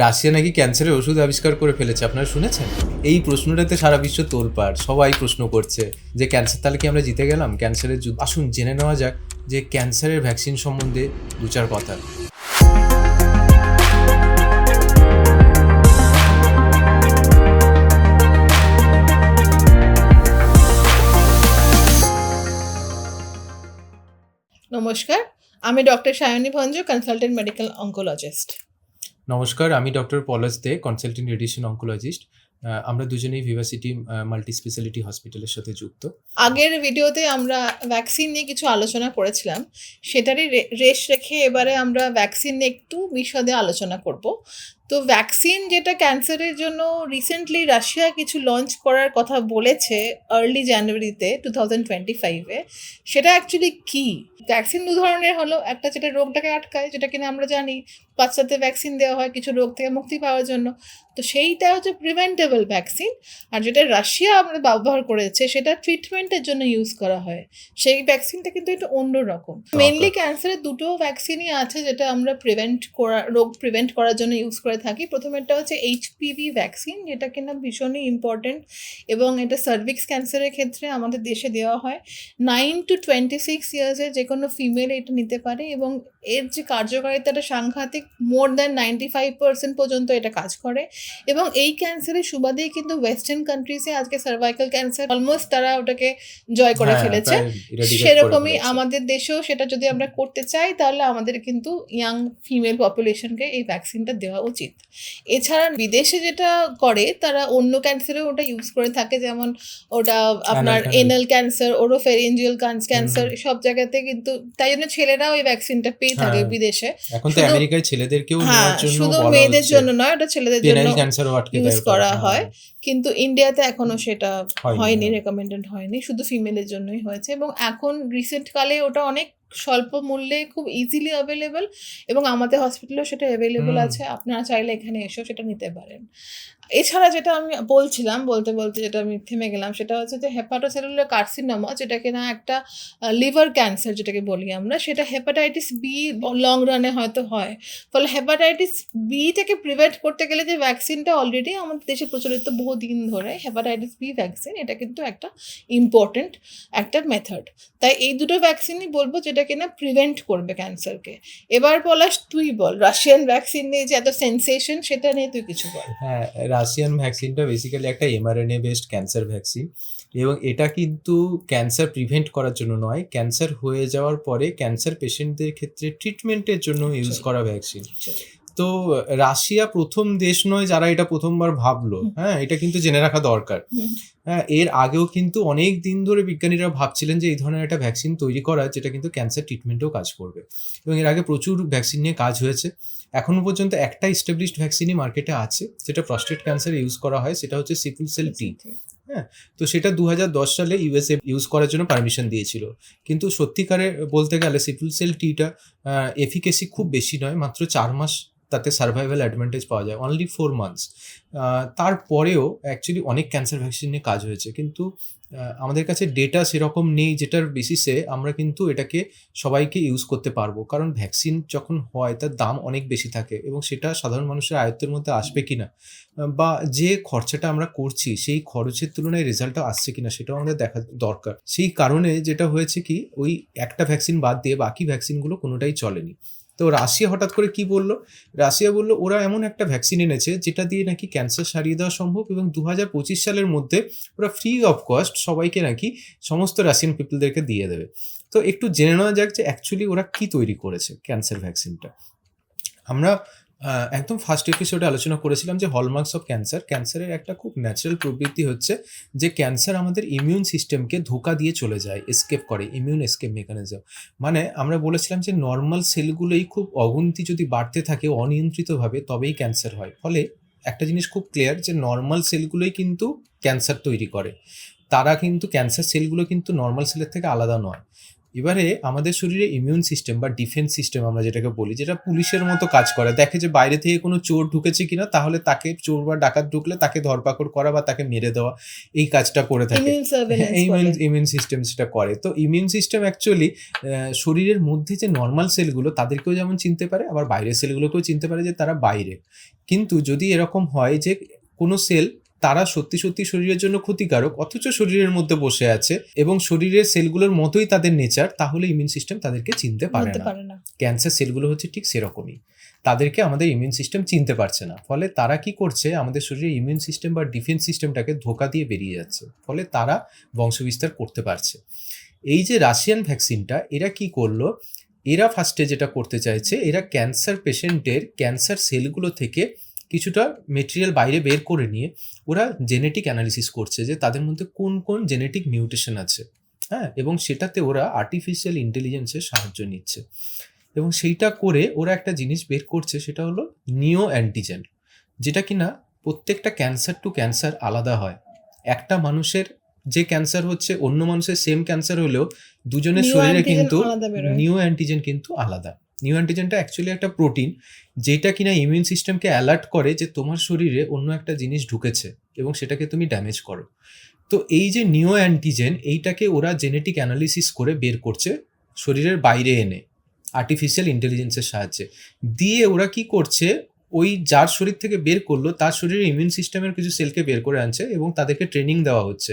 Russia নাকি ক্যান্সারের ওষুধ আবিষ্কার করে ফেলেছে, আপনারা শুনেছেন? এই প্রশ্নটাতে সারা বিশ্ব তোলপাড়, সবাই প্রশ্ন করছে যে ক্যান্সার তাহলে কি আমরা জিতে গেলাম? ক্যান্সারের যুদ্ধ আসুন জেনে নেওয়া যাক যে ক্যান্সারের ভ্যাকসিন সম্বন্ধে দু চার কথা। নমস্কার, আমি doctor Sayani Bhanja consultant medical oncologist নমস্কার, আমি doctor Palash De consultant radiation oncologist আমরা দুজনেই ভিভাসিটি মাল্টি স্পেশালিটি হসপিটালের সাথে যুক্ত। আগের ভিডিওতে আমরা ভ্যাকসিন নিয়ে কিছু আলোচনা করেছিলাম। সেটারই রেশ রেখে এবারে আমরা ভ্যাকসিন নিয়ে একটু বিশদে আলোচনা করব। তো ভ্যাকসিন যেটা ক্যান্সারের জন্য রিসেন্টলি রাশিয়া কিছু লঞ্চ করার কথা বলেছে আর্লি জানুয়ারিতে টু থাউজেন্ড টোয়েন্টি ফাইভে সেটা অ্যাকচুয়ালি কী? ভ্যাকসিন দু ধরনের হলো একটা যেটা রোগটাকে আটকায় যেটা কিনা আমরা জানি বাচ্চাদের ভ্যাকসিন দেওয়া হয় কিছু রোগ থেকে মুক্তি পাওয়ার জন্য। তো সেইটা হচ্ছে প্রিভেন্টেবল ভ্যাকসিন আর যেটা রাশিয়া আমরা ব্যবহার করেছে সেটা ট্রিটমেন্টের জন্য ইউজ করা হয়। সেই ভ্যাকসিনটা কিন্তু একটু অন্য রকম। মেনলি ক্যান্সারের দুটো ভ্যাকসিনই আছে যেটা আমরা প্রিভেন্ট করা রোগ প্রিভেন্ট করার জন্য ইউজ করে থাকি। প্রথমেরটা হচ্ছে এইচপিভি ভ্যাকসিন যেটা কিনা ভীষণই ইম্পর্টেন্ট এবং এটা সার্ভিক্স ক্যান্সারের ক্ষেত্রে আমাদের দেশে দেওয়া হয়। নাইন টু টোয়েন্টি সিক্স ইয়ার্সের যে কোনো ফিমেল এটা নিতে পারে এবং এর যে কার্যকারিতাটা সাংঘাতিক more than ninety five percent পর্যন্ত এটা কাজ করে। এবং এই ক্যান্সারের সুবাদেই কিন্তু ওয়েস্টার্ন কান্ট্রিজে আজকে সার্ভাইকাল ক্যান্সার অলমোস্ট তারা ওটাকে জয় করে হ্যাঁ, ফেলেছে। করে সেরকমই আমাদের দেশেও সেটা যদি আমরা করতে চাই তাহলে আমাদের কিন্তু ইয়াং ফিমেল পপুলেশনকে এই ভ্যাকসিনটা দেওয়া উচিত। এছাড়া বিদেশে যেটা করে তারা অন্য ক্যান্সারেও ওটা ইউজ করে থাকে যেমন ওটা আপনার. Anal cancer oropharyngeal cancer hmm. সব জায়গাতে কিন্তু তাই জন্য ছেলেরাও এই ভ্যাকসিনটা পেয়ে থাকে হ্যাঁ। বিদেশে এখন তো আমেরিকায় ছেলেদেরকেও হ্যাঁ শুধু মেয়েদের জন্য নয় ওটা ছেলেদের জন্য ইউজ করা হ্যাঁ। হয় কিন্তু ইন্ডিয়াতে এখনও সেটা হয়নি, হয়নি হ্যাঁ। রেকমেন্ডেড হয়নি শুধু ফিমেলের জন্যই হয়েছে এবং এখন রিসেন্ট কালে ওটা অনেক স্বল্প মূল্যে খুব ইজিলি অ্যাভেলেবেল এবং আমাদের হসপিটালেও সেটা অ্যাভেলেবেল আছে। আপনারা চাইলে এখানে এসেও সেটা নিতে পারেন। এছাড়া যেটা আমি বলছিলাম বলতে বলতে যেটা আমি থেমে গেলাম সেটা হচ্ছে যে হেপাটোসেলুলার কার্সিনোমা যেটাকে না একটা লিভার ক্যান্সার যেটাকে বলি আমরা সেটা হেপাটাইটিস বি লং রানে হয়তো হয়। ফলে হেপাটাইটিস বি থেকে প্রিভেন্ট করতে গেলে যে ভ্যাকসিনটা অলরেডি আমাদের দেশে প্রচলিত বহুদিন ধরে হেপাটাইটিস বি ভ্যাকসিন এটা কিন্তু একটা ইম্পর্টেন্ট একটা মেথড তাই এই দুটো ভ্যাকসিনই বলব যেটা কিনা প্রিভেন্ট করবে ক্যান্সারকে এবার পলাশ তুই বল রাশিয়ান ভ্যাকসিন নিয়ে যে এত সেন্সেশন সেটা নিয়ে তুই কিছু বল। হ্যাঁ রাশিয়ান ভ্যাকসিনটা বেসিক্যালি একটা এমআরএনএ বেসড ক্যান্সার ভ্যাকসিন এবং এটা কিন্তু ক্যান্সার প্রিভেন্ট করার জন্য নয় ক্যান্সার হয়ে যাওয়ার পরে ক্যান্সার পেশেন্টদের ক্ষেত্রে ট্রিটমেন্টের জন্য ইউজ। করা ভ্যাকসিন তো রাশিয়া প্রথম দেশ নয় যারা এটা প্রথমবার ভাবলো। হ্যাঁ এটা কিন্তু জেনে রাখা দরকার। হ্যাঁ এর আগেও কিন্তু অনেক দিন ধরে বিজ্ঞানীরা ভাবছিলেন যে এই ধরনের একটা ভ্যাকসিন তৈরি করা যেটা কিন্তু ক্যান্সার ট্রিটমেন্টেও কাজ করবে। এবং এর আগে প্রচুর ভ্যাকসিন নিয়ে কাজ হয়েছে। এখনও পর্যন্ত একটা ইস্টাবলিশড ভ্যাকসিনই মার্কেটে আছে যেটা প্রস্টেট ক্যান্সার ইউজ করা হয় সেটা হচ্ছে সিপিল সেল টি হ্যাঁ তো সেটা দু হাজার দশ সালে ইউএসএ ইউজ করার জন্য পারমিশন দিয়েছিল। কিন্তু সত্যিকারে বলতে গেলে সিপিল সেল টিটা এফিকেসি খুব বেশি নয় মাত্র চার মাস তাতে সার্ভাইভাল অ্যাডভান্টেজ পাওয়া যায় অনলি ফোর মান্থস তারপরেও অ্যাকচুয়ালি অনেক ক্যান্সার ভ্যাকসিন নিয়ে কাজ হয়েছে কিন্তু আমাদের কাছে ডেটা সেরকম নেই যেটার বেসিসে আমরা কিন্তু এটাকে সবাইকে ইউজ করতে পারব। কারণ ভ্যাকসিন যখন হয় তার দাম অনেক বেশি থাকে এবং সেটা সাধারণ মানুষের আয়ত্তের মধ্যে আসবে কিনা আহ, বা যে খরচাটা আমরা করছি সেই খরচের তুলনায় রেজাল্টটা আসছে কিনা সেটাও আমাদের দেখা দরকার। সেই কারণে যেটা হয়েছে কি ওই একটা ভ্যাকসিন বাদ দিয়ে বাকি ভ্যাকসিনগুলো কোনোটাই চলেনি। তো রাশিয়া হঠাৎ করে কি বলল? রাশিয়া বলল, ওরা এমন একটা ভ্যাকসিন এনেছে যেটা দিয়ে নাকি ক্যান্সার সারিয়ে দেওয়া সম্ভব এবং দু হাজার পঁচিশ সালের মধ্যে ওরা ফ্রি অফ কস্ট সবাইকে নাকি সমস্ত রাশিয়ান পিপলদেরকে দিয়ে দেবে। তো একটু জেনে নেওয়া যাক যে অ্যাকচুয়ালি ওরা কি তৈরি করেছে ক্যান্সার ভ্যাকসিনটা আমরা একদম ফার্স্ট এপিসোডে আলোচনা করেছিলাম যে হলমার্কস অফ ক্যান্সার ক্যান্সারের একটা খুব ন্যাচারাল প্রবৃত্তি হচ্ছে যে ক্যান্সার আমাদের ইমিউন সিস্টেমকে ধোকা দিয়ে চলে যায় এসকেপ করে ইমিউন এসকেপ মেকানিজম মানে আমরা বলেছিলাম যে নর্মাল সেলগুলোই খুব অগুন্তি যদি বাড়তে থাকে অনিয়ন্ত্রিতভাবে তবেই ক্যান্সার হয়। ফলে একটা জিনিস খুব ক্লিয়ার যে নর্মাল সেলগুলোই কিন্তু ক্যান্সার তৈরি করে। তারা কিন্তু ক্যান্সার সেলগুলো কিন্তু নর্মাল সেলের থেকে আলাদা নয়। এবারে আমাদের শরীরে ইমিউন সিস্টেম বা ডিফেন্স সিস্টেম আমরা যেটাকে বলি যেটা পুলিশের মতো কাজ করে। দেখে যে বাইরে থেকে কোনো চোর ঢুকেছে কিনা তাহলে তাকে চোর বা ডাকাত ঢুকলে তাকে ধরপাকড় করা বা তাকে মেরে দেওয়া এই কাজটা করে থাকে। ইমিউন ইমিউন সিস্টেম সেটা করে। তো ইমিউন সিস্টেম অ্যাকচুয়ালি শরীরের মধ্যে যে নর্মাল সেলগুলো তাদেরকেও যেমন চিনতে পারে আবার বাইরের সেলগুলোকেও চিনতে পারে যে তারা বাইরে। কিন্তু যদি এরকম হয় যে কোনো সেল তারা সত্যি সত্যি শরীরের জন্য ক্ষতিকারক অথচ শরীরের মধ্যে বসে আছে এবং শরীরের সেলগুলোর মতোই তাদের নেচার তাহলে ইমিউন সিস্টেম তাদেরকে চিনতে পারে না। ক্যান্সার সেলগুলো হচ্ছে ঠিক সেরকমই। তাদেরকে আমাদের ইমিউন সিস্টেম চিনতে পারছে না। ফলে তারা কি করছে? আমাদের শরীরের ইমিউন সিস্টেম বা ডিফেন্স সিস্টেমটাকে ধোকা দিয়ে বেরিয়ে যাচ্ছে। ফলে তারা বংশবিস্তার করতে পারছে। এই যে রাশিয়ান ভ্যাকসিনটা এরা কি করল? এরা ফার্স্টে যেটা করতে চাইছে এরা ক্যান্সার পেশেন্টের ক্যান্সার সেলগুলো থেকে কিছুটা মেটেরিয়াল বাইরে বের করে নিয়ে ওরা জেনেটিক অ্যানালিসিস করছে যে তাদের মধ্যে কোন কোন জেনেটিক মিউটেশন আছে হ্যাঁ? এবং সেটাতে ওরা আর্টিফিশিয়াল ইন্টেলিজেন্সের সাহায্য নিচ্ছে। এবং সেইটা করে ওরা একটা জিনিস বের করছে সেটা হলো নিও অ্যান্টিজেন যেটা কিনা প্রত্যেকটা ক্যান্সার টু ক্যান্সার আলাদা হয়। একটা মানুষের যে ক্যান্সার হচ্ছে অন্য মানুষের সেম ক্যান্সার হলেও দুজনের শরীরে কিন্তু। নিও অ্যান্টিজেন কিন্তু আলাদা। নিও অ্যান্টিজেনটা অ্যাকচুয়ালি একটা প্রোটিন যেটা কিনা ইমিউন সিস্টেমকে অ্যালার্ট করে যে তোমার শরীরে অন্য একটা জিনিস ঢুকেছে এবং সেটাকে তুমি ড্যামেজ করো। তো এই যে নিও অ্যান্টিজেন এইটাকে ওরা জেনেটিক অ্যানালিসিস করে বের করছে শরীরের বাইরে এনে আর্টিফিশিয়াল ইন্টেলিজেন্সের সাহায্যে। দিয়ে ওরা কি করছে, ওই যার শরীর থেকে বের করল, তার শরীরে ইমিউন সিস্টেমের কিছু সেলকে বের করে আনছে এবং তাদেরকে ট্রেনিং দেওয়া হচ্ছে।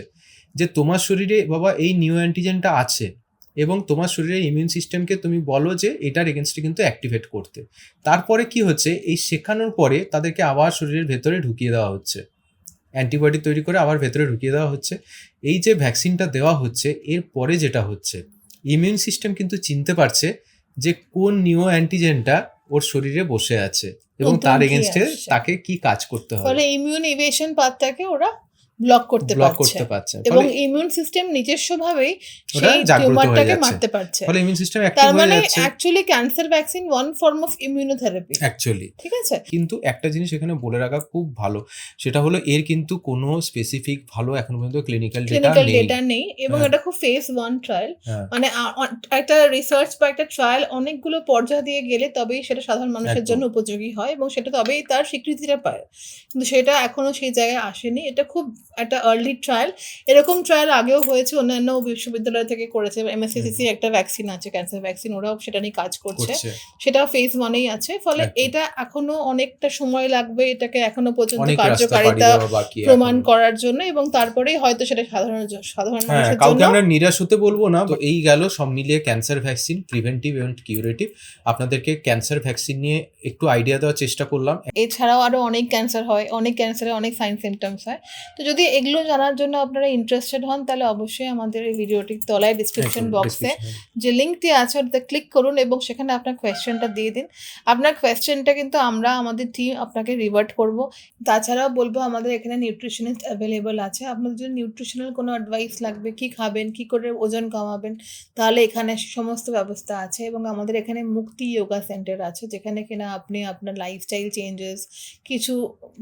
যে তোমার শরীরে, বাবা, এই নিউ অ্যান্টিজেনটা আছে এবং তোমার শরীরের ইমিউন সিস্টেমকে তুমি বলো যে এটার এগেনস্টে কিন্তু অ্যাক্টিভেট করতে। তারপরে কি হচ্ছে? এই শেখানোর পরে তাদেরকে আবার শরীরের ভেতরে ঢুকিয়ে দেওয়া হচ্ছে। অ্যান্টিবডি তৈরি করে আবার ভেতরে ঢুকিয়ে দেওয়া হচ্ছে। এই যে ভ্যাকসিনটা দেওয়া হচ্ছে এর পরে যেটা হচ্ছে ইমিউন সিস্টেম কিন্তু চিনতে পারছে যে কোন নিও অ্যান্টিজেনটা ওর শরীরে বসে আছে এবং তার এগেনস্টে তাকে কি কাজ করতে হবে। ফলে ইমিউন ইভেশন পাথটাকে ওরা ব্লক করতে ব্লক করতে পারছে। এবং ইমিউন সিস্টেম নিজস্ব ভাবেই সেই টিউমারটাকে মারতে পারছে। ফলে ইমিউন সিস্টেম অ্যাক্টিভ হয়ে মানে actually cancer vaccine one form of immunotherapy actually ঠিক আছে? কিন্তু একটা জিনিস এখানে বলে রাখা খুব ভালো সেটা হলো এর কিন্তু কোনো স্পেসিফিক ভালো এখন পর্যন্ত ক্লিনিক্যাল ডেটা ক্লিনিক্যাল নেই। ডেটা নেই এবং হ্যাঁ। এটা খুব ফেজ ওয়ান ট্রায়াল মানে একটা রিসার্চ বা একটা ট্রায়াল অনেকগুলো পর্যায় দিয়ে গেলে তবেই সেটা সাধারণ মানুষের জন্য উপযোগী হয় এবং সেটা তবেই তার স্বীকৃতিটা পায়। কিন্তু সেটা এখনও সেই জায়গায় আসেনি। এটা খুব একটা আর্লি ট্রায়াল এরকম ট্রায়াল আগেও হয়েছে অন্যান্য বিশ্ববিদ্যালয় থেকে করেছে এমএসসিসি একটা ভ্যাকসিন আছে ক্যান্সার ভ্যাকসিন ওরাও সেটা নিয়ে কাজ করছে। সেটা ফেজ ওয়ানেই আছে ফলে এটা এখনও অনেকটা সময় লাগবে এটাকে এখনও পর্যন্ত কার্যকারিতা প্রমাণ করার জন্য এবং তারপরেই হয়তো সেটা সাধারণ সাধারণ হ্যাঁ মানুষের কাউকে জন্য আমরা নিরাশ হতে বলব না তো এই গেল সব মিলিয়ে ক্যান্সার ভ্যাকসিন প্রিভেন্টিভ এবং কিউরেটিভ আপনাদেরকে ক্যান্সার ভ্যাকসিন নিয়ে একটু আইডিয়া দেওয়ার চেষ্টা করলাম। এছাড়াও আরও অনেক ক্যান্সার হয় অনেক ক্যান্সারে অনেক সাইন সিমটমস হয়। তো যদি এগুলো জানার জন্য আপনারা ইন্টারেস্টেড হন তাহলে অবশ্যই আমাদের এই ভিডিওটির তলায় ডিসক্রিপশন বক্সে যে লিঙ্কটি আছে ওটাতে ক্লিক করুন এবং সেখানে আপনার কোয়েশ্চেনটা দিয়ে দিন। আপনার কোয়েশ্চেনটা কিন্তু আমরা আমাদের টিম আপনাকে রিভার্ট করব। তাছাড়াও বলব আমাদের এখানে নিউট্রিশনিস্ট অ্যাভেলেবল আছে। আপনাদের যদি নিউট্রিশনাল কোনো অ্যাডভাইস লাগবে কি খাবেন কি করে ওজন কমাবেন তাহলে এখানে সমস্ত ব্যবস্থা আছে এবং আমাদের এখানে মুক্তি যোগা সেন্টার আছে যেখানে কিনা আপনি আপনার লাইফস্টাইল চেঞ্জেস কিছু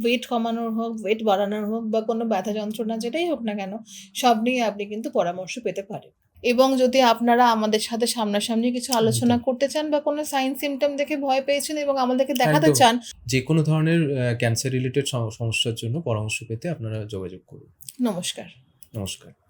ওয়েট কমানোর হোক ওয়েট বাড়ানোর হোক বা কোনো ব্যথা যন্ত্রণা যেটাই হোক না কেন সব নিয়ে আপনি কিন্তু পরামর্শ পেতে পারেন। এবং যদি আপনারা আমাদের সাথে সামনাসামনি কিছু আলোচনা করতে চান বা কোনো সাইন সিমটম দেখে ভয় পেয়েছেন এবং আমাদেরকে দেখাতে চান যে কোনো ধরনের ক্যান্সার রিলেটেড সমস্যার জন্য পরামর্শ পেতে আপনারা যোগাযোগ করুন। নমস্কার। নমস্কার।